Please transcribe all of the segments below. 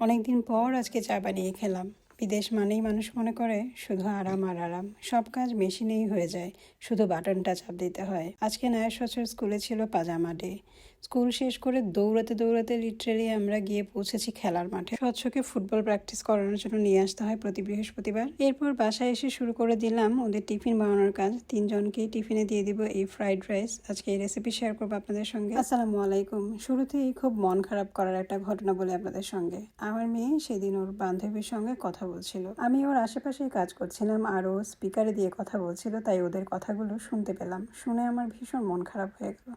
অনেকদিন পর আজকে চা বানিয়ে খেলাম। বিদেশ মানেই মানুষ মনে করে শুধু আরাম আর আরাম। সব কাজ মেশিনেই হয়ে যায়। শুধু বাটনটা চাপ দিতে হয়। আজকে নায়ের স্কুলে ছিল পাজামা ডে। স্কুল শেষ করে দৌড়াতে দৌড়াতে লিটারেলি আমরা গিয়ে পৌঁছেছি খেলার মাঠে। স্বচ্ছকে ফুটবল প্র্যাকটিস করানোর জন্য নিয়ে আসতে হয় প্রতি বৃহস্পতিবার। এরপর বাসায় এসে শুরু করে দিলাম ওদের টিফিন বানানোর কাজ। তিনজনকেই টিফিনে দিয়ে দিব এই ফ্রাইড রাইস আজকে এই রেসিপি শেয়ার করব আপনাদের সঙ্গে। আসসালামু আলাইকুম। শুরুতেই খুব মন খারাপ করার একটা ঘটনা বলে আপনাদের সঙ্গে। আমার মেয়ে সেদিন ওর বান্ধবীর সঙ্গে কথা বলছিল। আমি ওর আশেপাশেই কাজ করছিলাম আর ও স্পিকারে দিয়ে কথা বলছিল, তাই ওদের কথাগুলো শুনতে পেলাম। শুনে আমার ভীষণ মন খারাপ হয়ে গেল।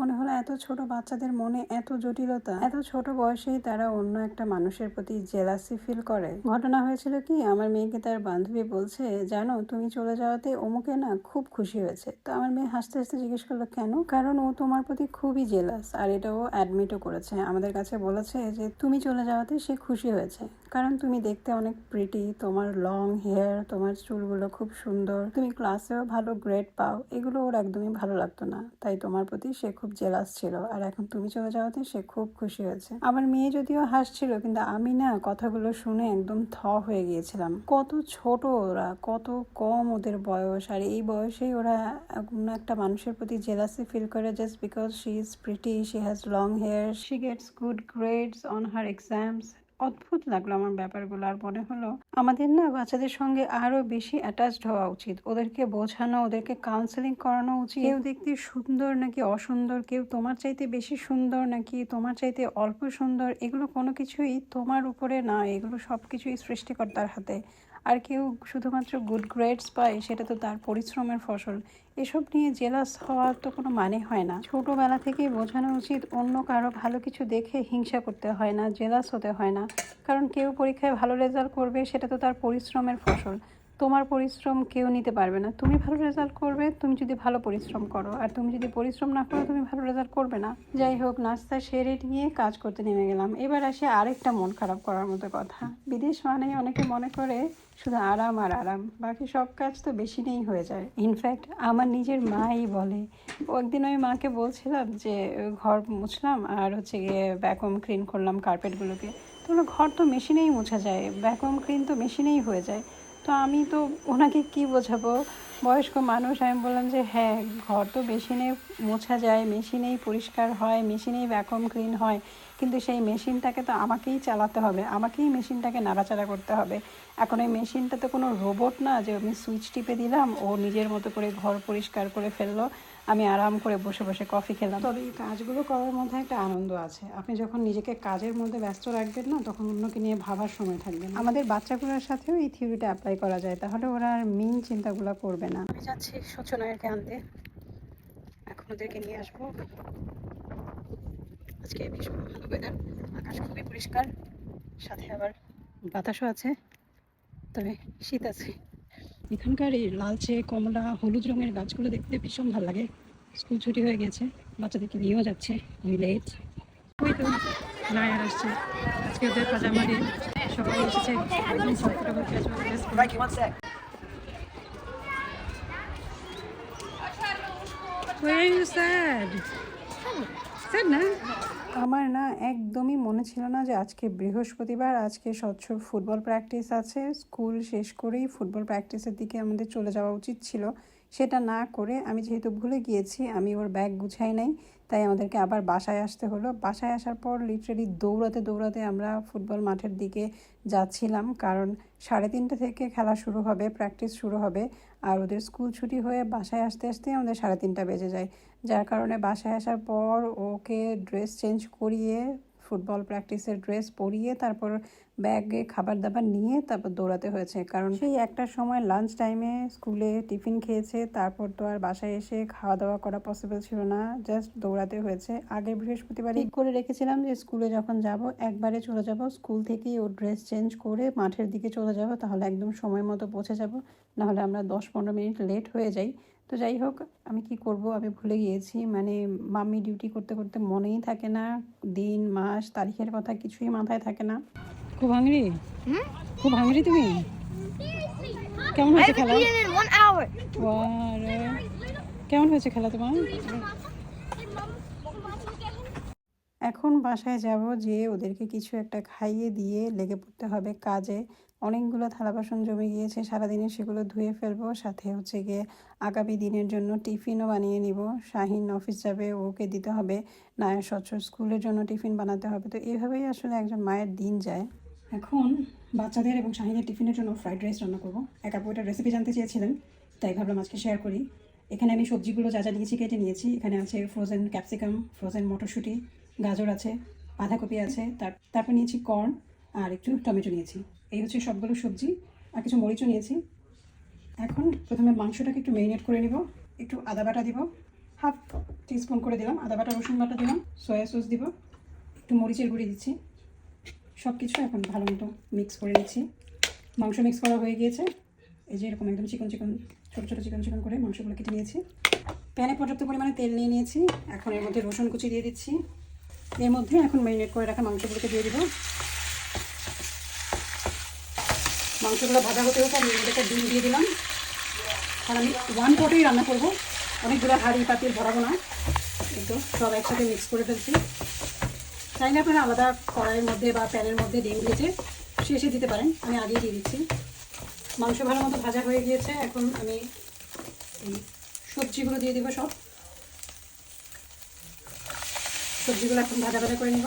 মনে হলো এত ছোট বাচ্চাদের মনে এত জটিলতা। এত ছোট বয়সেই তারা অন্য একটা মানুষের প্রতি জেলাসি ফিল করে। ঘটনা হয়েছিল কি, আমার মেয়েকে তার বান্ধবী বলছে, জানো, তুমি চলে যাওয়াতে অমুকে না খুব খুশি হয়েছে। তো আমার মেয়ে হাসতে হাসতে জিজ্ঞেস করল, কেন? কারণ ও তোমার প্রতি খুবই জেলাস আর এটা ও অ্যাডমিটও করেছে। আমাদের কাছে বলেছে যে, তুমি চলে যাওয়াতে সে খুশি হয়েছে। কারণ তুমি দেখতে অনেক প্রিটি তোমার লং হেয়ার তোমার চুলগুলো খুব সুন্দর, তুমি ক্লাসেও ভালো গ্রেড পাও। এগুলো ওর একদমই ভালো লাগতো না। তাই তোমার প্রতি সে খুব জেলাস ছিল আর এখন তুমি চলে যাওয়াতে সে খুব খুশি হয়েছে। আমার মেয়ে যদিও হাসছিল, কিন্তু আমি না কথাগুলো শুনে একদম থ হয়ে গিয়েছিলাম। কত ছোট ওরা, কত কম ওদের বয়স। আর এই বয়সেই ওরা কোনো একটা মানুষের প্রতি জেলাসি ফিল করে just because she is pretty she has long hair she gets good grades on her exams অদ্ভুত লাগল আমার ব্যাপারগুলো। আর মনে হলো আমাদের না বাচ্চাদের সঙ্গে আরও বেশি অ্যাটাচড হওয়া উচিত। ওদেরকে বোঝানো, ওদেরকে কাউন্সেলিং করানো উচিত। কেউ দেখতে সুন্দর নাকি অসুন্দর? কেউ তোমার চাইতে বেশি সুন্দর নাকি তোমার চাইতে অল্প সুন্দর? এগুলো কোনো কিছুই তোমার উপরে না। এগুলো সব কিছুই সৃষ্টিকর্তার হাতে। আর কেউ শুধুমাত্র গুড গ্রেডস পায়, সেটা তো তার পরিশ্রমের ফসল। এসব নিয়ে জেলাস হওয়ার তো কোনো মানে হয় না। ছোটোবেলা থেকেই বোঝানো উচিত, অন্য কারও ভালো কিছু দেখে হিংসা করতে হয় না জেলাস হতে হয় না। কারণ কেউ পরীক্ষায় ভালো রেজাল্ট করবে, সেটা তো তার পরিশ্রমের ফসল। তোমার পরিশ্রম কেউ নিতে পারবে না। তুমি ভালো রেজাল্ট করবে, তুমি যদি ভালো পরিশ্রম করো। আর তুমি যদি পরিশ্রম না করো, তুমি ভালো রেজাল্ট করবে না। যাই হোক, নাস্তা সেরে নিয়ে কাজ করতে নেমে গেলাম। এবার আসে আরেকটা মন খারাপ করার মতো কথা। বিদেশ মানে অনেকে মনে করে শুধু আরাম আর আরাম। বাকি সব কাজ তো বেশি নেই হয়ে যায়। ইনফ্যাক্ট আমার নিজের মাই বলে। একদিন আমি মাকে বলছিলাম যে, ঘর মুছলাম আর হচ্ছে গিয়ে ভ্যাকুয়াম ক্লিন করলাম কার্পেটগুলোকে তো ঘর তো মেশিনেই মোছা যায়। ভ্যাকুয়াম ক্লিন তো মেশিনেই হয়ে যায়। তো আমি তো ওনাকে কি বোঝাবো? বয়স্ক মানুষ, আমি বললাম যে হ্যাঁ ঘর তো মেশিনে মোছা যায়, মেশিনেই পরিষ্কার হয়, মেশিনেই ভ্যাকুয়াম ক্লিন হয়, কিন্তু সেই মেশিনটাকে তো আমাকেই চালাতে হবে, আমাকেই মেশিনটাকে নাড়াচাড়া করতে হবে। এখন এই মেশিনটা তো কোনো রোবট না, যে আমি সুইচ টিপে দিলাম, ও নিজের মতো করে ঘর পরিষ্কার করে ফেলল। আমি আরাম করে বসে বসে কফি খেলাম। তবে এই কাজগুলো করার মধ্যে একটা আনন্দ আছে। আপনি যখন নিজেকে কাজের মধ্যে ব্যস্ত রাখবেন না তখন অন্যকে নিয়ে ভাবার সময় থাকবে না। আমাদের বাচ্চাগুলোর সাথেও এই থিওরিটা অ্যাপ্লাই করা যায় তাহলে ওরা আর মেন চিন্তাগুলো করবে না। আমি যাচ্ছি সূচনায়কে আনতে এখন ওদেরকে নিয়ে আসব। আজকে ভীষণ ভালো ওয়েদার আকাশ খুবই পরিষ্কার। সাথে আবার বাতাসও আছে তবে শীত আছে। এখানকার এই লালচে কমলা হলুদ রঙের গাছগুলো দেখতে ভীষণ ভালো লাগে। স্কুল ছুটি হয়ে গেছে বাচ্চাদেরকে নিয়েও যাচ্ছে লেট ওই তো নায়ার আসছে। আজকে ওদের পাজামা দিয়ে সবাই এসেছে। একদম comfortable casual dress. Why are you sad? Sad না? আমার না একদমই মনে ছিল না যে আজকে বৃহস্পতিবার, আজকে স্বচ্ছ ফুটবল প্র্যাকটিস আছে। স্কুল শেষ করেই ফুটবল প্র্যাকটিসের দিকে আমাদের চলে যাওয়া উচিত ছিল। সেটা না করে আমি যেহেতু ভুলে গিয়েছি, আমি ওর ব্যাগ গুছাই নাই, তাই আমাদেরকে আবার বাসায় আসতে হলো। বাসায় আসার পর লিটারেলি দৌড়াতে দৌড়াতে আমরা ফুটবল মাঠের দিকে যাচ্ছিলাম, কারণ সাড়ে তিনটে থেকে খেলা শুরু হবে প্র্যাকটিস শুরু হবে, আর ওদের স্কুল ছুটি হয়ে বাসায় আসতে আসতে আমাদের সাড়ে তিনটা বেজে যায়। যার কারণে বাসায় আসার পর ওকে ড্রেস চেঞ্জ করিয়ে ফুটবল প্র্যাকটিসের ড্রেস পরিয়ে, তারপর ব্যাগে খাবার দাবার নিয়ে তারপর দৌড়াতে হয়েছে। কারণ সেই একটা সময় লাঞ্চ টাইমে স্কুলে টিফিন খেয়েছে, তারপর তো আর বাসায় এসে খাওয়া দাওয়া করা পসিবল ছিল না জাস্ট দৌড়াতে হয়েছে। আগের বৃহস্পতিবার ঠিক করে রেখেছিলাম যে স্কুলে যখন যাব, একবারে চলে যাব স্কুল থেকেই ও ড্রেস চেঞ্জ করে মাঠের দিকে চলে যাব, তাহলে একদম সময় মতো পৌঁছে যাব। নাহলে আমরা দশ পনেরো মিনিট লেট হয়ে যাই। তো যাই হোক আমি কি করব? আমি ভুলে গিয়েছি। মানে মাম্মি ডিউটি করতে করতে মনেই থাকে না। দিন মাস তারিখের কথা কিছুই মাথায় থাকে না। খুব হাংরি খুব হাংরি তুমি? কেমন হয়েছে খেলা। কেমন হয়েছে খেলা তোমার? এখন বাসায় যাব যে ওদেরকে কিছু একটা খাইয়ে দিয়ে লেগে পড়তে হবে কাজে। অনেকগুলো থালা বাসন জমে গিয়েছে, সারাদিনে সেগুলো ধুয়ে ফেলব, সাথে হচ্ছে গিয়ে আগামী দিনের জন্য টিফিনও বানিয়ে নিব। শাহিন অফিস যাবে, ওকে দিতে হবে। নায়ের স্বচ্ছ স্কুলের জন্য টিফিন বানাতে হবে। তো এইভাবেই আসলে একজন মায়ের দিন যায়। এখন বাচ্চাদের এবং শাহিনের টিফিনের জন্য ফ্রাইড রাইস রান্না করব। এক এটার রেসিপি জানতে চেয়েছিলেন, তাই ভাবলাম আজকে শেয়ার করি। এখানে আমি সবজিগুলো যা যা নিয়েছি কেটে নিয়েছি। এখানে আছে ফ্রোজেন ক্যাপসিকাম ফ্রোজেন মটরশুঁটি গাজর আছে, বাঁধাকপি আছে, তার তারপর নিয়েছি কর্ন আর একটু টমেটো নিয়েছি। এই হচ্ছে সবগুলো সবজি আর কিছু মরিচও নিয়েছি। এখন প্রথমে মাংসটাকে একটু ম্যারিনেট করে নিব, একটু আদা বাটা দিব হাফ টিস্পুন করে দিলাম, আদা বাটা, রসুন বাটা দিলাম সয়া সস দিব, একটু মরিচের গুঁড়ি দিচ্ছি। সব কিছু এখন ভালো মতো মিক্স করে নিচ্ছি। মাংস মিক্স করা হয়ে গিয়েছে। এই যে এরকম একদম চিকন চিকন, ছোটো ছোটো চিকন চিকন করে মাংসগুলো কেটে নিয়েছি। প্যানে পর্যাপ্ত পরিমাণে তেল নিয়ে নিয়েছি। এখন এর মধ্যে রসুন কুচি দিয়ে দিচ্ছি। এর মধ্যে এখন ম্যারিনেট করে রাখা মাংসগুলোকে দিয়ে দিব। মাংসগুলো ভাজা হতে হতে আমি একটা ডিম দিয়ে দিলাম। আর আমি ওয়ান পটেই রান্না করব। অনেকগুলো হাঁড়ি পাতিল ভরাবো না। একটু সব একসাথে মিক্স করে ফেলছি। চাইলে আপনারা আলাদা কড়াইয়ের মধ্যে বা প্যানের মধ্যে ডিম ভেজে শেষে দিতে পারেন। আমি আগেই দিয়ে দিচ্ছি। মাংস ভালো মতো ভাজা হয়ে গিয়েছে। এখন আমি সবজিগুলো দিয়ে দেবো সব। সবজিগুলো এখন ভাজা ভাজা করে নিব।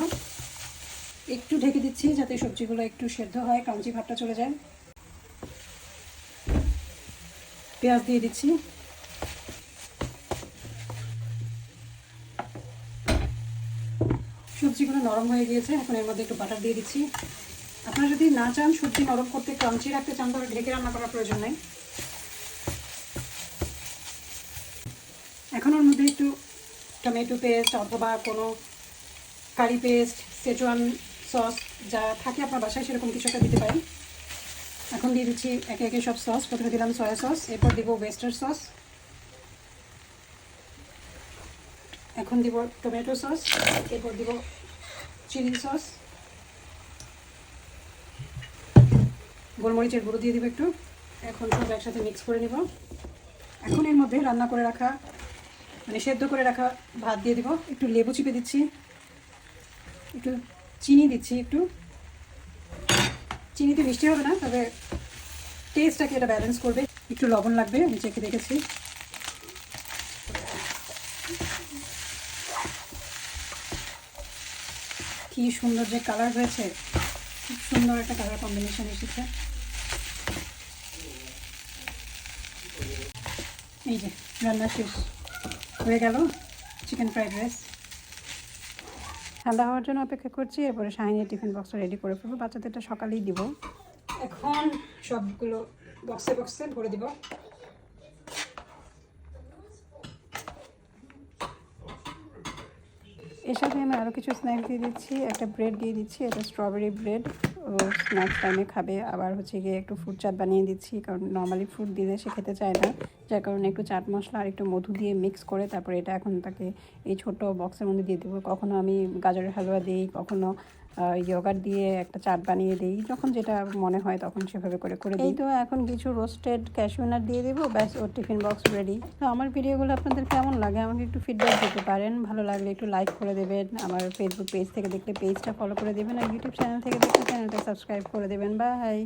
একটু ঢেকে দিচ্ছি যাতে সবজিগুলো একটু সেদ্ধ হয় ক্রাঞ্চি ভাতটা চলে যায়। পেঁয়াজ দিয়ে দিচ্ছি। সবজিগুলো নরম হয়ে গিয়েছে, এখন এর মধ্যে একটু বাটার দিয়ে দিচ্ছি। আপনারা যদি না চান সবজি নরম করতে ক্রাঞ্চি রাখতে চান, তাহলে ঢেকে রান্না করার প্রয়োজন নেই। এখন ওর মধ্যে একটু টমেটো পেস্ট, অথবা কোনো কারি পেস্ট সেজওয়ান সস যা থাকে আপনার বাসায় সেরকম কিছু একটা দিতে পারেন। এখন দিয়ে দিচ্ছি একে একে সব সস প্রথমে দিলাম সয়া সস এরপর দিব ওয়েস্টার সস এখন দিব টমেটো সস এরপর দিব চিলি সস গোলমরিচের গুঁড়ো দিয়ে দিব একটু। এখন সব একসাথে মিক্স করে নিব। এখন এর মধ্যে রান্না করে রাখা মানে সেদ্ধ করে রাখা ভাত দিয়ে দিব। একটু লেবু চিপে দিচ্ছি। একটু চিনি দিচ্ছি, একটু। চিনিতে মিষ্টি হবে না, তবে টেস্টটাকে এটা ব্যালেন্স করবে। একটু লবণ লাগবে, আমি চেখে দেখেছি। কি সুন্দর যে কালার হয়েছে খুব সুন্দর একটা কালার কম্বিনেশন এসেছে। এই যে, রান্না শেষ হয়ে গেল চিকেন ফ্রাইড রাইস ঠান্ডা হওয়ার জন্য অপেক্ষা করছি, এরপরে শাহিনের টিফিন বক্সটা রেডি করে ফেলব। বাচ্চাদেরটা সকালেই দিব। এখন সবগুলো বক্সে বক্সে ভরে দিব। এর সাথে আমি আরও কিছু স্ন্যাক্স দিয়ে দিচ্ছি, একটা ব্রেড দিয়ে দিচ্ছি, এটা স্ট্রবেরি ব্রেড ও স্ন্যাক্স টাইমে খাবে। আবার হচ্ছে গিয়ে একটু ফ্রুট চাট বানিয়ে দিচ্ছি, কারণ নর্মালি ফ্রুট দিলে সে খেতে চায় না। যার কারণে একটু চাট মশলা আর একটু মধু দিয়ে মিক্স করে তারপরে এটা এখন তাকে এই ছোট বক্সের মধ্যে দিয়ে দেবো। কখনো আমি গাজরের হালুয়া দিই, কখনো ইয়োগার দিয়ে একটা চাট বানিয়ে দিই যখন যেটা মনে হয় তখন সেভাবে করে করে দিই। তো এখন কিছু রোস্টেড ক্যাশিউনাট দিয়ে দেবো ব্যাস ওর টিফিন বক্স রেডি তো আমার ভিডিওগুলো আপনাদের কেমন লাগে? আমাকে একটু ফিডব্যাক দিতে পারেন। ভালো লাগলে একটু লাইক করে দেবেন আমার ফেসবুক পেজ থেকে দেখলে পেজটা ফলো করে দেবেন আর ইউটিউব চ্যানেল থেকে দেখলে চ্যানেলটা সাবস্ক্রাইব করে দেবেন। বাই